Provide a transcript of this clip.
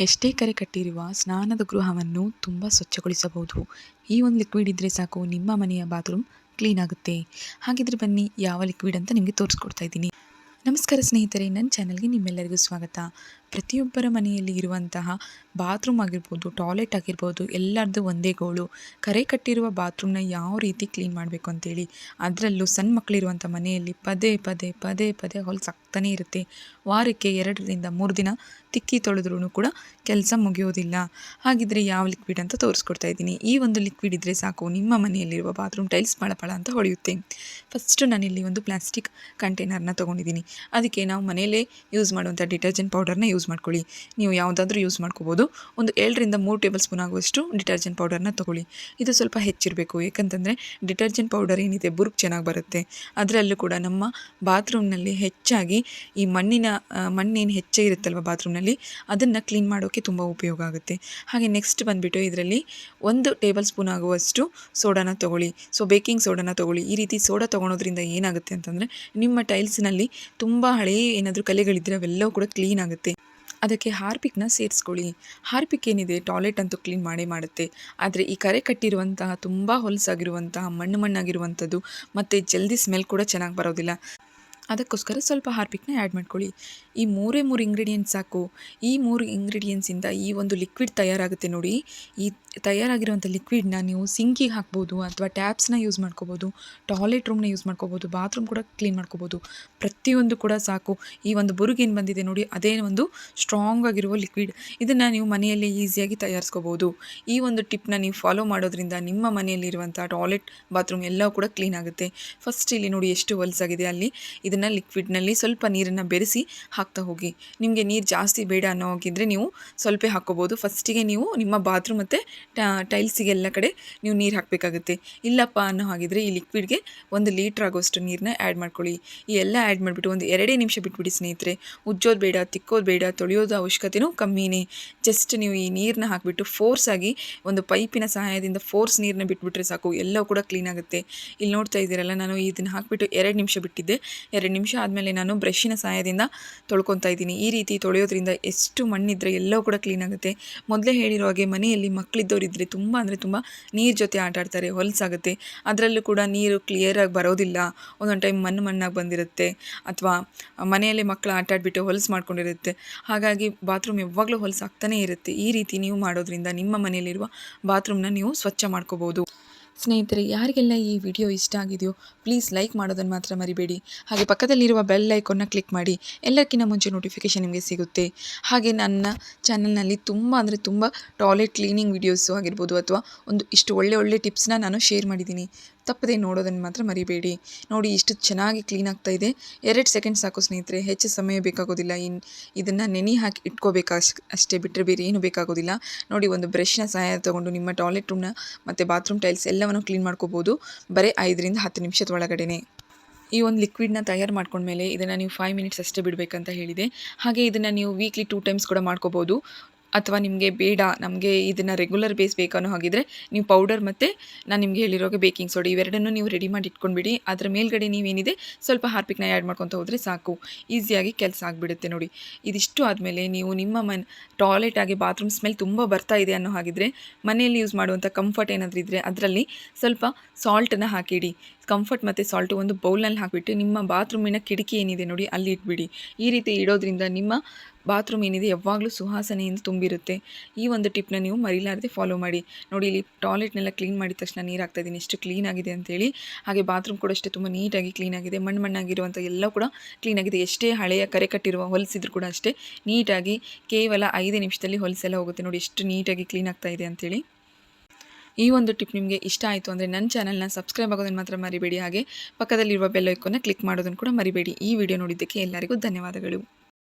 ಎಷ್ಟೇ ಕರೆ ಕಟ್ಟಿರುವ ಸ್ನಾನದ ಗೃಹವನ್ನು ತುಂಬ ಸ್ವಚ್ಛಗೊಳಿಸಬಹುದು. ಈ ಒಂದು ಲಿಕ್ವಿಡ್ ಇದ್ದರೆ ಸಾಕು, ನಿಮ್ಮ ಮನೆಯ ಬಾತ್ರೂಮ್ ಕ್ಲೀನ್ ಆಗುತ್ತೆ. ಹಾಗಿದ್ರೆ ಬನ್ನಿ, ಯಾವ ಲಿಕ್ವಿಡ್ ಅಂತ ನಿಮಗೆ ತೋರಿಸ್ಕೊಡ್ತಾ ಇದ್ದೀನಿ. ನಮಸ್ಕಾರ ಸ್ನೇಹಿತರೆ, ನನ್ನ ಚಾನಲ್ಗೆ ನಿಮ್ಮೆಲ್ಲರಿಗೂ ಸ್ವಾಗತ. ಪ್ರತಿಯೊಬ್ಬರ ಮನೆಯಲ್ಲಿ ಇರುವಂತಹ ಬಾತ್ರೂಮ್ ಆಗಿರ್ಬೋದು ಟಾಯ್ಲೆಟ್ ಆಗಿರ್ಬೋದು ಎಲ್ಲರದ್ದು ಒಂದೇ ಗೋಳು. ಕರೆ ಕಟ್ಟಿರುವ ಬಾತ್ರೂಮ್ನ ಯಾವ ರೀತಿ ಕ್ಲೀನ್ ಮಾಡಬೇಕು ಅಂತೇಳಿ, ಅದರಲ್ಲೂ ಸಣ್ಣ ಮಕ್ಕಳಿರುವಂಥ ಮನೆಯಲ್ಲಿ ಪದೇ ಪದೇ ಪದೇ ಪದೇ ಹೊಲಸಾಗ್ತಾನೇ ಇರುತ್ತೆ. ವಾರಕ್ಕೆ ಎರಡರಿಂದ ಮೂರು ದಿನ ತಿಕ್ಕಿ ತೊಳೆದ್ರೂ ಕೂಡ ಕೆಲಸ ಮುಗಿಯೋದಿಲ್ಲ. ಹಾಗಿದ್ರೆ ಯಾವ ಲಿಕ್ವಿಡ್ ಅಂತ ತೋರಿಸ್ಕೊಡ್ತಾ ಇದ್ದೀನಿ. ಈ ಒಂದು ಲಿಕ್ವಿಡ್ ಇದ್ದರೆ ಸಾಕು, ನಿಮ್ಮ ಮನೆಯಲ್ಲಿರುವ ಬಾತ್ರೂಮ್ ಟೈಲ್ಸ್ ಪಳಪಳ ಅಂತ ಹೊಳೆಯುತ್ತೆ. ಫಸ್ಟು ನಾನಿಲ್ಲಿ ಒಂದು ಪ್ಲಾಸ್ಟಿಕ್ ಕಂಟೈನರ್ನ ತೊಗೊಂಡಿದ್ದೀನಿ. ಅದಕ್ಕೆ ನಾವು ಮನೆಯಲ್ಲೇ ಯೂಸ್ ಮಾಡುವಂಥ ಡಿಟರ್ಜೆಂಟ್ ಪೌಡರ್ನ ಯೂಸ್ ಮಾಡ್ಕೊಳ್ಳಿ. ನೀವು ಯಾವುದಾದ್ರೂ ಯೂಸ್ ಮಾಡ್ಕೋಬೋದು. ಒಂದು ಏಳರಿಂದ ಮೂರು ಟೇಬಲ್ ಸ್ಪೂನ್ ಆಗುವಷ್ಟು ಡಿಟರ್ಜೆಂಟ್ ಪೌಡರ್ನ ತೊಗೊಳ್ಳಿ. ಇದು ಸ್ವಲ್ಪ ಹೆಚ್ಚಿರಬೇಕು. ಏಕೆಂತಂದರೆ ಡಿಟರ್ಜೆಂಟ್ ಪೌಡರ್ ಏನಿದೆ ಬುರುಕ್ ಚೆನ್ನಾಗಿ ಬರುತ್ತೆ. ಅದರಲ್ಲೂ ಕೂಡ ನಮ್ಮ ಬಾತ್ರೂಮ್ನಲ್ಲಿ ಹೆಚ್ಚಾಗಿ ಈ ಮಣ್ಣಿನ ಮಣ್ಣೇನು ಹೆಚ್ಚೇ ಇರುತ್ತಲ್ವ ಬಾತ್ರೂಮ್ನಲ್ಲಿ ಅದನ್ನು ಕ್ಲೀನ್ ಮಾಡೋಕ್ಕೆ ತುಂಬ ಉಪಯೋಗ ಆಗುತ್ತೆ. ಹಾಗೆ ನೆಕ್ಸ್ಟ್ ಬಂದುಬಿಟ್ಟು ಇದರಲ್ಲಿ ಒಂದು ಟೇಬಲ್ ಸ್ಪೂನ್ ಆಗುವಷ್ಟು ಸೋಡಾನ ತೊಗೊಳ್ಳಿ. ಸೊ ಬೇಕಿಂಗ್ ಸೋಡಾನ ತೊಗೊಳ್ಳಿ. ಈ ರೀತಿ ಸೋಡಾ ತೊಗೊಳೋದ್ರಿಂದ ಏನಾಗುತ್ತೆ ಅಂತಂದರೆ ನಿಮ್ಮ ಟೈಲ್ಸ್ನಲ್ಲಿ ತುಂಬ ಹಳೆಯ ಏನಾದರೂ ಕಲೆಗಳಿದ್ದರೆ ಅವೆಲ್ಲವೂ ಕೂಡ ಕ್ಲೀನ್ ಆಗುತ್ತೆ. ಅದಕ್ಕೆ ಹಾರ್ಪಿಕ್ನ ಸೇರಿಸ್ಕೊಳ್ಳಿ. ಹಾರ್ಪಿಕ್ ಏನಿದೆ ಟಾಯ್ಲೆಟ್ ಅಂತೂ ಕ್ಲೀನ್ ಮಾಡೇ ಮಾಡುತ್ತೆ. ಆದರೆ ಈ ಕರೆ ಕಟ್ಟಿರುವಂತಹ ತುಂಬ ಹೊಲಸಾಗಿರುವಂತಹ ಮಣ್ಣು ಮಣ್ಣಾಗಿರುವಂಥದ್ದು ಮತ್ತು ಜಲ್ದಿ ಸ್ಮೆಲ್ ಕೂಡ ಚೆನ್ನಾಗಿ ಬರೋದಿಲ್ಲ. ಅದಕ್ಕೋಸ್ಕರ ಸ್ವಲ್ಪ ಹಾರ್ಪಿಕ್ನ ಆ್ಯಡ್ ಮಾಡ್ಕೊಳ್ಳಿ. ಈ ಮೂರೇ ಮೂರು ಇಂಗ್ರೀಡಿಯೆಂಟ್ಸ್ ಸಾಕು. ಈ ಮೂರು ಇಂಗ್ರೀಡಿಯೆಂಟ್ಸಿಂದ ಈ ಒಂದು ಲಿಕ್ವಿಡ್ ತಯಾರಾಗುತ್ತೆ ನೋಡಿ. ಈ ತಯಾರಾಗಿರುವಂಥ ಲಿಕ್ವಿಡ್ನ ನೀವು ಸಿಂಕಿಗೆ ಹಾಕ್ಬೋದು ಅಥವಾ ಟ್ಯಾಪ್ಸ್ನ ಯೂಸ್ ಮಾಡ್ಕೋಬೋದು ಟಾಯ್ಲೆಟ್ ರೂಮ್ನ ಯೂಸ್ ಮಾಡ್ಕೋಬೋದು ಬಾತ್ರೂಮ್ ಕೂಡ ಕ್ಲೀನ್ ಮಾಡ್ಕೋಬೋದು. ಪ್ರತಿಯೊಂದು ಕೂಡ ಸಾಕು. ಈ ಒಂದು ಬುರುಗೇನು ಬಂದಿದೆ ನೋಡಿ, ಅದೇ ಒಂದು ಸ್ಟ್ರಾಂಗ್ ಆಗಿರುವ ಲಿಕ್ವಿಡ್ ಇದನ್ನು ನೀವು ಮನೆಯಲ್ಲಿ ಈಸಿಯಾಗಿ ತಯಾರಿಸ್ಕೋಬೋದು. ಈ ಒಂದು ಟಿಪ್ನ ನೀವು ಫಾಲೋ ಮಾಡೋದ್ರಿಂದ ನಿಮ್ಮ ಮನೆಯಲ್ಲಿರುವಂಥ ಟಾಯ್ಲೆಟ್ ಬಾತ್ರೂಮ್ ಎಲ್ಲವೂ ಕೂಡ ಕ್ಲೀನ್ ಆಗುತ್ತೆ. ಫಸ್ಟ್ ಇಲ್ಲಿ ನೋಡಿ ಎಷ್ಟು ಹೊಲಸಾಗಿದೆ ಅಲ್ಲಿ. ಇದನ್ನು ಲಿಕ್ವಿಡ್ನಲ್ಲಿ ಸ್ವಲ್ಪ ನೀರನ್ನು ಬೆರೆಸಿ ಹಾಕ್ತಾ ಹೋಗಿ. ನಿಮಗೆ ನೀರು ಜಾಸ್ತಿ ಬೇಡ ಅನ್ನೋ ಹಾಗಿದ್ರೆ ನೀವು ಸ್ವಲ್ಪ ಹಾಕ್ಕೋಬೋದು. ಫಸ್ಟಿಗೆ ನೀವು ನಿಮ್ಮ ಬಾತ್ರೂಮ್ ಮತ್ತು ಟೈಲ್ಸಿಗೆಲ್ಲ ಕಡೆ ನೀವು ನೀರು ಹಾಕಬೇಕಾಗುತ್ತೆ. ಇಲ್ಲಪ್ಪ ಅನ್ನೋ ಹಾಗಿದ್ರೆ ಈ ಲಿಕ್ವಿಡ್ಗೆ ಒಂದು ಲೀಟ್ರ್ ಆಗೋಷ್ಟು ನೀರನ್ನ ಆ್ಯಡ್ ಮಾಡ್ಕೊಳ್ಳಿ. ಈ ಎಲ್ಲ ಆ್ಯಡ್ ಮಾಡಿಬಿಟ್ಟು ಒಂದು ಎರಡೇ ನಿಮಿಷ ಬಿಟ್ಬಿಡಿ ಸ್ನೇಹಿತರೆ. ಉಜ್ಜೋದು ಬೇಡ, ತಿಕ್ಕೋದು ಬೇಡ, ತೊಳೆಯೋದು ಅವಶ್ಯಕತೆಯೂ ಕಮ್ಮಿನೇ. ಜಸ್ಟ್ ನೀವು ಈ ನೀರನ್ನ ಹಾಕಿಬಿಟ್ಟು ಫೋರ್ಸ್ ಆಗಿ ಒಂದು ಪೈಪಿನ ಸಹಾಯದಿಂದ ಫೋರ್ಸ್ ನೀರನ್ನ ಬಿಟ್ಬಿಟ್ರೆ ಸಾಕು. ಎಲ್ಲವೂ ಕೂಡ ಕ್ಲೀನ್ ಆಗುತ್ತೆ. ಇಲ್ಲಿ ನೋಡ್ತಾ ಇದ್ದೀರಲ್ಲ, ನಾನು ಇದನ್ನು ಹಾಕಿಬಿಟ್ಟು ಎರಡು ನಿಮಿಷ ಬಿಟ್ಟಿದ್ದೆ. ಎರಡು ನಿಮಿಷ ಆದಮೇಲೆ ನಾನು ಬ್ರಷಿನ ಸಹಾಯದಿಂದ ತೊಳ್ಕೊತಾ ಇದ್ದೀನಿ. ಈ ರೀತಿ ತೊಳೆಯೋದ್ರಿಂದ ಎಷ್ಟು ಮಣ್ಣಿದ್ರೆ ಎಲ್ಲವೂ ಕೂಡ ಕ್ಲೀನ್ ಆಗುತ್ತೆ. ಮೊದಲೇ ಹೇಳಿರೋ ಹಾಗೆ ಮನೆಯಲ್ಲಿ ಮಕ್ಕಳಿದ್ದವರಿದ್ದರೆ ತುಂಬ ಅಂದರೆ ತುಂಬ ನೀರು ಜೊತೆ ಆಟ ಆಡ್ತಾರೆ ಹೊಲಸಾಗುತ್ತೆ ಅದರಲ್ಲೂ ಕೂಡ ನೀರು ಕ್ಲಿಯರಾಗಿ ಬರೋದಿಲ್ಲ. ಒಂದೊಂದು ಟೈಮ್ ಮಣ್ಣು ಮಣ್ಣಾಗಿ ಬಂದಿರುತ್ತೆ. ಅಥವಾ ಮನೆಯಲ್ಲಿ ಮಕ್ಕಳು ಆಟ ಆಡಿಬಿಟ್ಟು ಹೊಲಸು ಮಾಡ್ಕೊಂಡಿರುತ್ತೆ. ಹಾಗಾಗಿ ಬಾತ್ರೂಮ್ ಯಾವಾಗಲೂ ಹೊಲಸಾಗ್ತಾನೇ ಇರುತ್ತೆ. ಈ ರೀತಿ ನೀವು ಮಾಡೋದ್ರಿಂದ ನಿಮ್ಮ ಮನೆಯಲ್ಲಿರುವ ಬಾತ್ರೂಮ್ನ ನೀವು ಸ್ವಚ್ಛ ಮಾಡ್ಕೋಬೋದು. ಸ್ನೇಹಿತರೆ, ಯಾರಿಗೆಲ್ಲ ಈ ವಿಡಿಯೋ ಇಷ್ಟ ಆಗಿದೆಯೋ ಪ್ಲೀಸ್ ಲೈಕ್ ಮಾಡೋದನ್ನು ಮಾತ್ರ ಮರಿಬೇಡಿ. ಹಾಗೆ ಪಕ್ಕದಲ್ಲಿರುವ ಬೆಲ್ ಲೈಕನ್ನು ಕ್ಲಿಕ್ ಮಾಡಿ. ಎಲ್ಲಕ್ಕಿಂತ ಮುಂಚೆ ನೋಟಿಫಿಕೇಷನ್ ನಿಮಗೆ ಸಿಗುತ್ತೆ. ಹಾಗೆ ನನ್ನ ಚಾನಲ್ನಲ್ಲಿ ತುಂಬ ಅಂದರೆ ತುಂಬ ಟಾಯ್ಲೆಟ್ ಕ್ಲೀನಿಂಗ್ ವೀಡಿಯೋಸು ಆಗಿರ್ಬೋದು ಅಥವಾ ಒಂದು ಇಷ್ಟು ಒಳ್ಳೆ ಒಳ್ಳೆ ಟಿಪ್ಸ್ನ ನಾನು ಶೇರ್ ಮಾಡಿದ್ದೀನಿ. ತಪ್ಪದೆ ನೋಡೋದನ್ನು ಮಾತ್ರ ಮರಿಬೇಡಿ. ನೋಡಿ, ಇಷ್ಟು ಚೆನ್ನಾಗಿ ಕ್ಲೀನ್ ಆಗ್ತಾ ಇದೆ. ಎರಡು ಸೆಕೆಂಡ್ ಸಾಕು ಸ್ನೇಹಿತರೆ, ಹೆಚ್ಚು ಸಮಯ ಬೇಕಾಗೋದಿಲ್ಲ. ಇನ್ ಇದನ್ನು ನೆನೆ ಹಾಕಿ ಇಟ್ಕೋಬೇಕು ಅಷ್ಟೇ ಬಿಟ್ಟರೆ ಬೇರೆ ಏನು ಬೇಕಾಗೋದಿಲ್ಲ. ನೋಡಿ, ಒಂದು ಬ್ರಷ್ನ ಸಹಾಯ ತೊಗೊಂಡು ನಿಮ್ಮ ಟಾಯ್ಲೆಟ್ ರೂಮ್ನ ಮತ್ತು ಬಾತ್ರೂಮ್ ಟೈಲ್ಸ್ ಎಲ್ಲವನ್ನು ಕ್ಲೀನ್ ಮಾಡ್ಕೋಬೋದು. ಬರೀ ಐದರಿಂದ ಹತ್ತು ನಿಮಿಷದ ಒಳಗಡೆ ಈ ಒಂದು ಲಿಕ್ವಿಡ್ನ ತಯಾರು ಮಾಡ್ಕೊಂಡ್ಮೇಲೆ ಇದನ್ನು ನೀವು ಫೈವ್ ಮಿನಿಟ್ಸ್ ಅಷ್ಟೇ ಬಿಡಬೇಕಂತ ಹೇಳಿದೆ. ಹಾಗೆ ಇದನ್ನು ನೀವು ವೀಕ್ಲಿ ಟೂ ಟೈಮ್ಸ್ ಕೂಡ ಮಾಡ್ಕೋಬೋದು. ಅಥವಾ ನಿಮಗೆ ಬೇಡ, ನಮಗೆ ಇದನ್ನು ರೆಗ್ಯುಲರ್ ಬೇಸ್ ಬೇಕನ್ನೋ ಹಾಗಿದ್ರೆ ನೀವು ಪೌಡರ್ ಮತ್ತು ನಾನು ನಿಮಗೆ ಹೇಳಿರೋಗೆ ಬೇಕಿಂಗ್ ಸೋಡಿ ಇವೆರಡನ್ನೂ ನೀವು ರೆಡಿ ಮಾಡಿ ಇಟ್ಕೊಂಡ್ಬಿಡಿ. ಅದರ ಮೇಲ್ಗಡೆ ನೀವೇನಿದೆ ಸ್ವಲ್ಪ ಹಾರ್ಪಿಕ್ನ ಆ್ಯಡ್ ಮಾಡ್ಕೊತ ಹೋದರೆ ಸಾಕು. ಈಸಿಯಾಗಿ ಕೆಲಸ ಆಗಿಬಿಡುತ್ತೆ ನೋಡಿ. ಇದಿಷ್ಟು ಆದಮೇಲೆ ನೀವು ನಿಮ್ಮ ಮನ್ ಟಾಯ್ಲೆಟ್ ಆಗಿ ಬಾತ್ರೂಮ್ ಸ್ಮೆಲ್ ತುಂಬ ಬರ್ತಾ ಇದೆ ಅನ್ನೋ ಹಾಗಿದ್ರೆ ಮನೆಯಲ್ಲಿ ಯೂಸ್ ಮಾಡುವಂಥ ಕಂಫರ್ಟ್ ಏನಾದರೂ ಇದ್ದರೆ ಅದರಲ್ಲಿ ಸ್ವಲ್ಪ ಸಾಲ್ಟನ್ನು ಹಾಕಿಡಿ. ಕಂಫರ್ಟ್ ಮತ್ತು ಸಾಲ್ಟು ಒಂದು ಬೌಲ್ನಲ್ಲಿ ಹಾಕಿಬಿಟ್ಟು ನಿಮ್ಮ ಬಾತ್ರೂಮಿನ ಕಿಟಕಿ ಏನಿದೆ ನೋಡಿ ಅಲ್ಲಿ ಇಟ್ಬಿಡಿ. ಈ ರೀತಿ ಇಡೋದ್ರಿಂದ ನಿಮ್ಮ ಬಾತ್ರೂಮ್ ಏನಿದೆ ಯಾವಾಗಲೂ ಸುಹಾಸನೆಯಿಂದ ತುಂಬಿರುತ್ತೆ. ಈ ಒಂದು ಟಿಪ್ನ ನೀವು ಮರಿಲಾರದೆ ಫಾಲೋ ಮಾಡಿ. ನೋಡಿ ಇಲ್ಲಿ ಟಾಯ್ಲೆಟ್ನೆಲ್ಲ ಕ್ಲೀನ್ ಮಾಡಿದ ತಕ್ಷಣ ನೀರು ಹಾಕ್ತಾ ಇದ್ದೀನಿ. ಎಷ್ಟು ಕ್ಲೀನ್ ಆಗಿದೆ ಅಂತೇಳಿ ಹಾಗೆ ಬಾತ್ರೂಮ್ ಕೂಡ ಅಷ್ಟೇ ತುಂಬ ನೀಟಾಗಿ ಕ್ಲೀನ್ ಆಗಿದೆ. ಮಣ್ಣು ಮಣ್ಣಾಗಿರುವಂಥ ಎಲ್ಲ ಕೂಡ ಕ್ಲೀನ್ ಆಗಿದೆ. ಎಷ್ಟೇ ಹಳೆಯ ಕರೆ ಕಟ್ಟಿರುವ ಹೊಲಿಸಿದ್ರು ಕೂಡ ಅಷ್ಟೇ ನೀಟಾಗಿ ಕೇವಲ ಐದು ನಿಮಿಷದಲ್ಲಿ ಹೊಲಸೆಲ್ಲ ಹೋಗುತ್ತೆ ನೋಡಿ. ಎಷ್ಟು ನೀಟಾಗಿ ಕ್ಲೀನ್ ಆಗ್ತಾ ಇದೆ ಅಂತೇಳಿ ಈ ಒಂದು ಟಿಪ್ ನಿಮಗೆ ಇಷ್ಟ ಆಯಿತು ಅಂದರೆ ನನ್ನ ಚಾನಲ್ನ ಸಬ್ಸ್ಕ್ರೈಬ್ ಆಗೋದನ್ನು ಮಾತ್ರ ಮರಿಬೇಡಿ. ಹಾಗೆ ಪಕ್ಕದಲ್ಲಿರುವ ಬೆಲ್ ಐಕೋನ್ನ ಕ್ಲಿಕ್ ಮಾಡೋದನ್ನು ಕೂಡ ಮರಿಬೇಡಿ. ಈ ವಿಡಿಯೋ ನೋಡಿದ್ದಕ್ಕೆ ಎಲ್ಲರಿಗೂ ಧನ್ಯವಾದಗಳು.